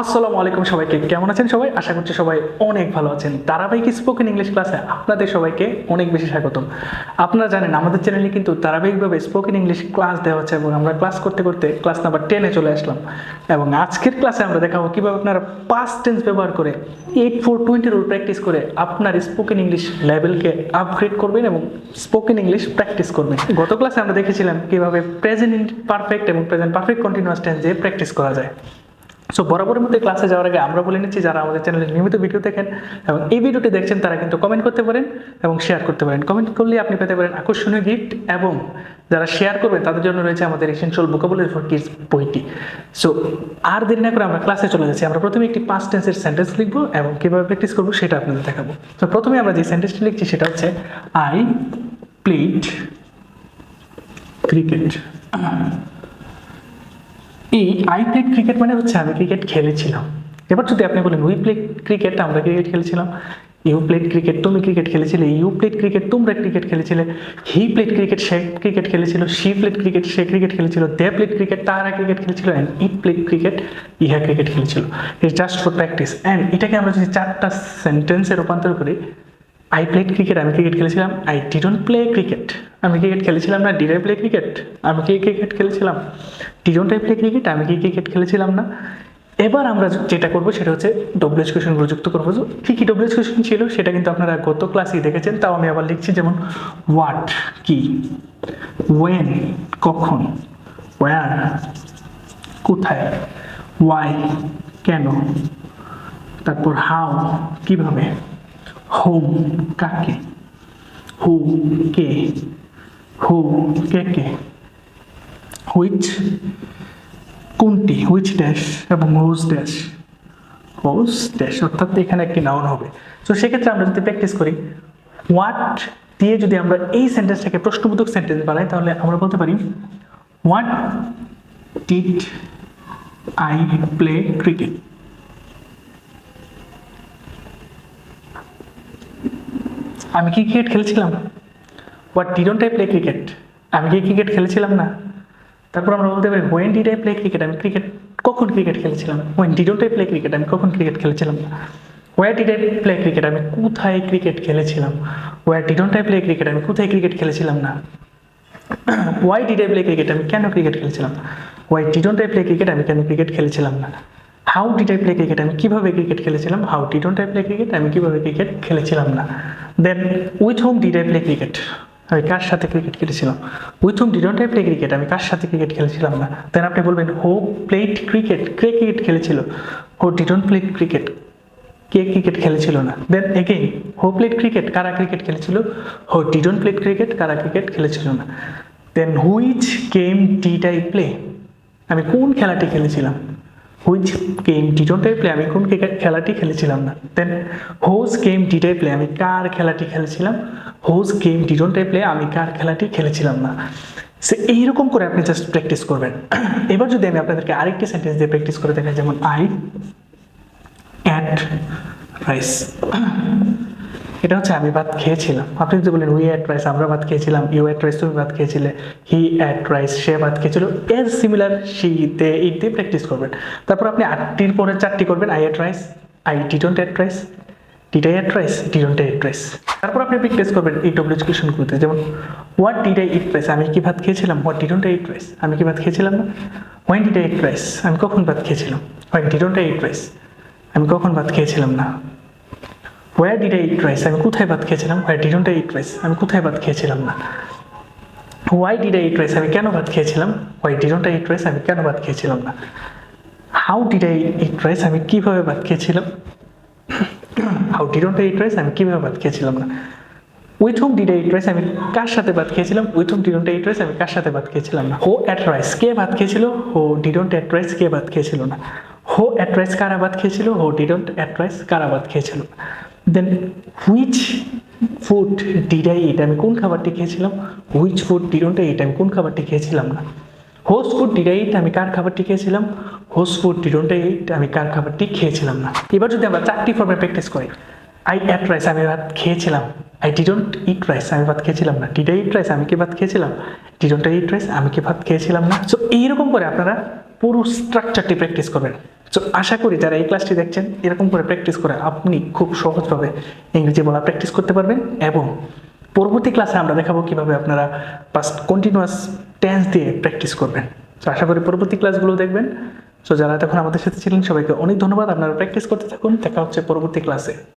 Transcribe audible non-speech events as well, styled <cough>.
আসসালামু আলাইকুম সবাইকে। কেমন আছেন সবাই? আশা করছি সবাই অনেক ভালো আছেন। ধারাবাহিক স্পোকেন ইংলিশ ক্লাসে আপনাদের সবাইকে অনেক বেশি স্বাগতম। আপনারা জানেন, আমাদের চ্যানেলে কিন্তু ধারাবাহিকভাবে স্পোকেন ইংলিশ ক্লাস দেওয়া হচ্ছে এবং আমরা ক্লাস করতে করতে ক্লাস নাম্বার টেনে চলে আসলাম। এবং আজকের ক্লাসে আমরা দেখাবো কীভাবে আপনারা পাস্ট টেন্স ব্যবহার করে eight four twenty rule practice করে আপনার স্পোকেন ইংলিশ লেভেলকে আপগ্রেড করবেন এবং স্পোকেন ইংলিশ প্র্যাকটিস করবেন। গত ক্লাসে আমরা দেখেছিলাম কীভাবে প্রেজেন্ট পারফেক্ট এবং প্রেজেন্ট পারফেক্ট কন্টিনিউয়াস টেন্সে প্র্যাকটিস করা যায়। সো বরাবরের মধ্যে ক্লাসে যাওয়ার আগে আমরা বলে নিচ্ছি, যারা আমাদের চ্যানেলে নিয়মিত ভিডিও দেখেন এবং এই ভিডিওটি দেখছেন, তারা কিন্তু কমেন্ট করতে পারেন এবং শেয়ার করতে পারেন। কমেন্ট করলে আপনি পেতে পারেন আকর্ষণীয় গিফট এবং যারা শেয়ার করবেন, তাদের জন্য রয়েছে আমাদের এসেনশিয়াল ভোকাবুলারি ফর কিডস বইটি। সো আর দেরি না করে আমরা ক্লাসে চলে যাচ্ছি। আমরা প্রথমে একটি পাঁচ টেন্সের সেন্টেন্স লিখব এবং কীভাবে প্র্যাকটিস করব সেটা আপনাদের দেখাবো। তো প্রথমে আমরা যে সেন্টেন্সটি লিখছি, সেটা হচ্ছে আই প্লেড ক্রিকেট এই আই প্লেড ক্রিকেট মানে হচ্ছে আমি ক্রিকেট খেলেছিলাম। এবার যদি আপনি বলেন উই প্লেড ক্রিকেট আমরা ক্রিকেট খেলেছিলাম। ইউ প্লেড ক্রিকেট তুমি ক্রিকেট খেলেছিলে। ইউ প্লেড ক্রিকেট তোমরা ক্রিকেট খেলেছিলে। হি প্লেড ক্রিকেট সে ক্রিকেট খেলেছিল। সি প্লেড ক্রিকেট সে ক্রিকেট খেলেছিল। দে প্লেড ক্রিকেট তারা ক্রিকেট খেলেছিল। অ্যান্ড ইট প্লেড ক্রিকেট ইহা ক্রিকেট খেলেছিল। It's just for practice and এটাকে আমরা যদি চারটা সেন্টেন্সে রূপান্তর করি আই প্লেড ক্রিকেট আমি ক্রিকেট খেলেছিলাম। আই ডিডন্ট প্লে ক্রিকেট আমি ক্রিকেট খেলেছিলাম না আই প্লে ক্রিকেট আমি কি ক্রিকেট খেলেছিলাম? ডিডন্ট আই প্লে ক্রিকেট আমি কি ক্রিকেট খেলেছিলাম না? এবার আমরা যেটা করব সেটা হচ্ছে ডব্লিউএস কোয়েশনগুলো যুক্ত করব। কী কী ডব্লিউএস কোয়েশন ছিল সেটা কিন্তু আপনারা গত ক্লাসেই দেখেছেন, তাও আমি আবার লিখছি, যেমন হোয়াট কি ওয়েন কখন ওয়ার কোথায় ওয়াই কেন, তারপর হাউ কীভাবে হোম কাকে হু কে হু কে কে? হুইচ কোনটি? হুইচ ড্যাশ এবং হোজ ড্যাশ হোজ ড্যাশ অর্থাৎ এখানে একটি নাউন হবে। তো সেক্ষেত্রে আমরা যদি প্র্যাকটিস করি হোয়াট দিয়ে যদি আমরা এই সেন্টেন্সটাকে প্রশ্নবোধক সেন্টেন্স বানাই, তাহলে আমরা বলতে পারি what did I play cricket আমি কি ক্রিকেট খেলছিলাম? What didn't I play cricket আমি কি ক্রিকেট খেলেছিলাম না তারপর আমরা বলতে পারি when did I play cricket আমি ক্রিকেট কখন ক্রিকেট খেলেছিলাম when didn't I play cricket আমি কখন ক্রিকেট খেলেছিলাম না where did I play cricket আমি কোথায় ক্রিকেট খেলেছিলাম where didn't I play cricket আমি কোথায় ক্রিকেট খেলেছিলাম না why did I play cricket আমি কেন ক্রিকেট খেলেছিলাম why didn't I play cricket আমি কেন ক্রিকেট খেলেছিলাম না how did I play cricket আমি কীভাবে ক্রিকেট খেলেছিলাম how did didn't I play cricket আমি কীভাবে ক্রিকেট খেলেছিলাম না then with whom did I play cricket আমি কার সাথে ক্রিকেট খেলেছিলাম? With whom didn't I play cricket আমি কার সাথে ক্রিকেট খেলেছিলাম না? দেন আপনি বলবেন, হো প্লেড ক্রিকেট কে ক্রিকেট খেলেছিল? হো ডিডন্ট প্লে ক্রিকেট কে ক্রিকেট খেলেছিল না? Then again who played cricket কারা ক্রিকেট খেলেছিল? হো ডিডন্ট প্লেড ক্রিকেট কারা ক্রিকেট খেলেছিল না? Then which game did I play আমি কোন খেলাটি খেলেছিলাম? Which game didn't I play আমি কোন খেলাটি খেলেছিলাম না। দেন হোজ গেম টি আই প্লে আমি কার খেলাটি খেলেছিলাম? Whose game didn't I play আমি কার খেলাটি খেলেছিলাম না। সে এইরকম করে আপনি জাস্ট প্র্যাকটিস করবেন। <clears throat> এবার যদি আমি আপনাদেরকে আরেকটি সেন্টেন্স দিয়ে প্র্যাকটিস করে দেখাই, যেমন আই অ্যাট রাইস এটা হচ্ছে আমি ভাত খেয়েছিলাম। আপনি যদি বলেন উই অ্যাট রাইস আমরা ভাত খেয়েছিলাম ইউ অ্যাট রাইস তুমি ভাত খেয়েছিলে হি অ্যাট রাইস সে ভাত খেয়েছিল। এর সিমিলার সি তে ইট দিয়ে প্র্যাকটিস করবেন। তারপর আপনি আটটির পরে চারটি করবেন I ate rice I didn't ate rice did I ate rice didn't I ate rice তারপর আপনি প্র্যাকটিস করবেন এই ডব্লিউ কোয়েশনগুলোতে যেমন what did I eat rice আমি কি ভাত খেয়েছিলাম? What didn't I eat rice আমি কি ভাত খেয়েছিলাম? না when did I eat rice আমি কখন ভাত খেয়েছিলাম? When didn't I eat rice আমি কখন ভাত খেয়েছিলাম? না। Where did I eat rice আমি কোথায় ভাত খেয়েছিলাম? Where didn't I eat rice আমি কোথায় ভাত খেয়েছিলাম না? Why did I eat rice আমি কেন ভাত খেয়েছিলাম? Why didn't I eat rice আমি কেন ভাত খেয়েছিলাম না? How did I eat rice আমি কীভাবে ভাত খেয়েছিলাম? How didn't I eat rice আমি কীভাবে ভাত খেয়েছিলাম না? With whom did eat rice আমি কার সাথে ভাত খেয়েছিলাম? With whom didn't eat rice আমি কার সাথে ভাত খেয়েছিলাম না? হো অ্যাট রাইস কে ভাত খেয়েছিল? হো ডিডন্ট অ্যাট রাইস কে ভাত খেয়েছিল না? হো অ্যাট রাইস কারা ভাত খেয়েছিল? হো ডিডন্ট অ্যাট রাইস কারা ভাত খেয়েছিল? Then which food did I eat আমি কোন খাবারটি খেয়েছিলাম? হুইচ ফুড ডিডন্ট ইট আমি কোন খাবারটি খেয়েছিলাম না? Whose food did I eat আমি কার খাবারটি খেয়েছিলাম? Whose food didn't I eat আমি কার খাবারটি খেয়েছিলাম না? এবার যদি আমরা চারটি ফর্মে প্র্যাকটিস করি। আই অ্যাট রাইস আমি ভাত খেয়েছিলাম। আই ডিডন্ট ইট রাইস আমি ভাত খেয়েছিলাম না। ডিড আই ইট রাইস আমি কি ভাত খেয়েছিলাম? ডিডন্ট ইট রাইস আমি কি ভাত খেয়েছিলাম না? সো এইরকম করে আপনারা পুরো স্ট্রাকচারটি প্র্যাকটিস করবেন। তো আশা করি যারা এই ক্লাসটি দেখছেন, এরকম করে প্র্যাকটিস করে আপনি খুব সহজভাবে ইংরেজি বলা প্র্যাকটিস করতে পারবেন এবং পরবর্তী ক্লাসে আমরা দেখাবো কীভাবে আপনারা পাস্ট কন্টিনিউয়াস টেন্স দিয়ে প্র্যাকটিস করবেন। তো আশা করি পরবর্তী ক্লাসগুলো দেখবেন। সো যারা তখন আমাদের সাথে ছিলেন, সবাইকে অনেক ধন্যবাদ। আপনারা প্র্যাকটিস করতে থাকুন। দেখা হচ্ছে পরবর্তী ক্লাসে